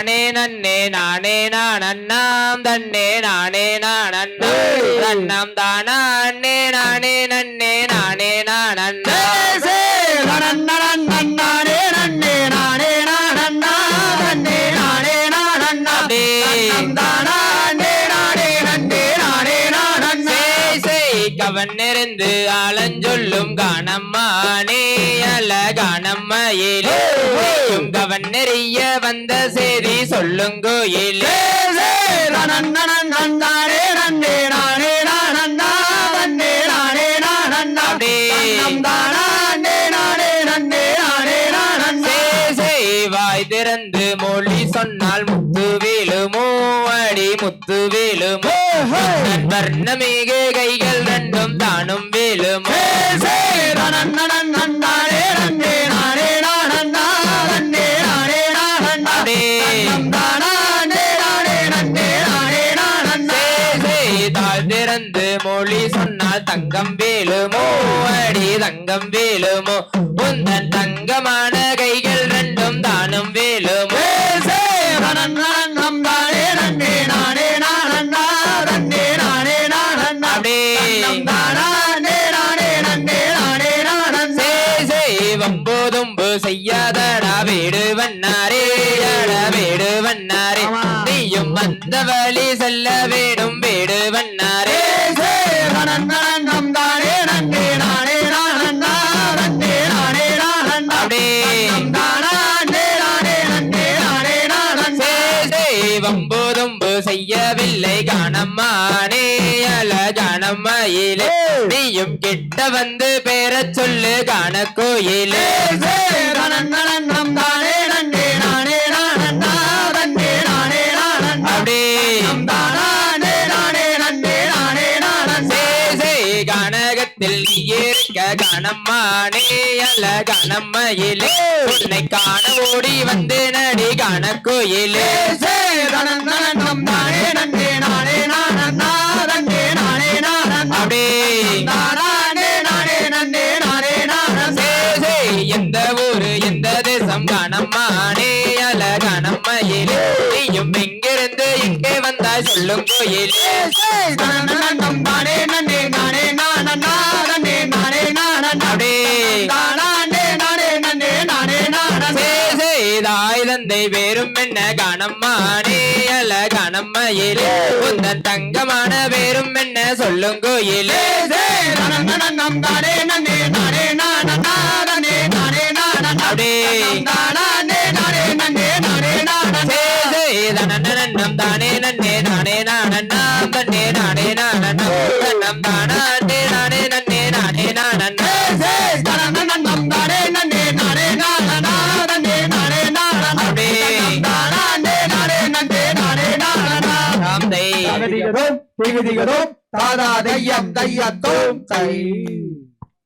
நானே நன்னே நானே நான் அண்ணாம் தன்னே நானே நான் அண்ணா தன்னம் தானா அண்ணே நானே நன்னே நானே நான் அண்ணா சேய் சேய் கவன் நிறைந்து ஆலஞ்சொல்லும் காணம்மானே அல காணம்மையிலே நெறிய வந்த சேய் சேய் வாய் திறந்து மொழி சொன்னால் முத்து வேலுமோ அடி முத்து வேலுமோ. வர்ணமிகு கைகள் ரெண்டும் தானும் வேலுமோ. திறந்து மொழி சொன்னால் தங்கம் வேலுமோ அடி தங்கம் வேலுமோ உந்தன் தங்கமான கைகள் ரெண்டும் தானும் வேலுமோ வம்போதும்பு செய்யாதடா வீடு வண்ணாரே. வீடு வண்ணாரே. நீயும் வந்த வழி செல்ல வேடும் வீடு சேய் வம்போதும்பு செய்யவில்லை காணம்மானே அல காணம்மையிலே நீயும் கிட்ட வந்து பேரச் சொல்லு காண கனகத்தில் நீ இருக்க கணம்மானே அல்ல கணம்மையிலே. உன்னை காண ஓடி வந்து நடி காண கோயிலே அப்படி சேய் சேய் எந்த ஊரு எந்த தேசம்? கணம்மானே அல்ல கணம்மையிலே. நீயும் எங்கிருந்து எங்கே வந்தாய்? சொல்லும் கோயிலே. தந்தை வேறும் என்ன கணம்மானே அல்ல கணம்மையிலே உந்தன் தங்கமான வேறும் என்ன சொல்லும் கோயிலே அப்படி சேய் சேய் தனநன்னம் தானே நன்னே நானே நானண்ணாம் தன்னே நானே நானண்ணா தன்னம் தானா அண்ணே நானே தை திகதிகதோம் தாதா தையம் தையத்தோம் தை.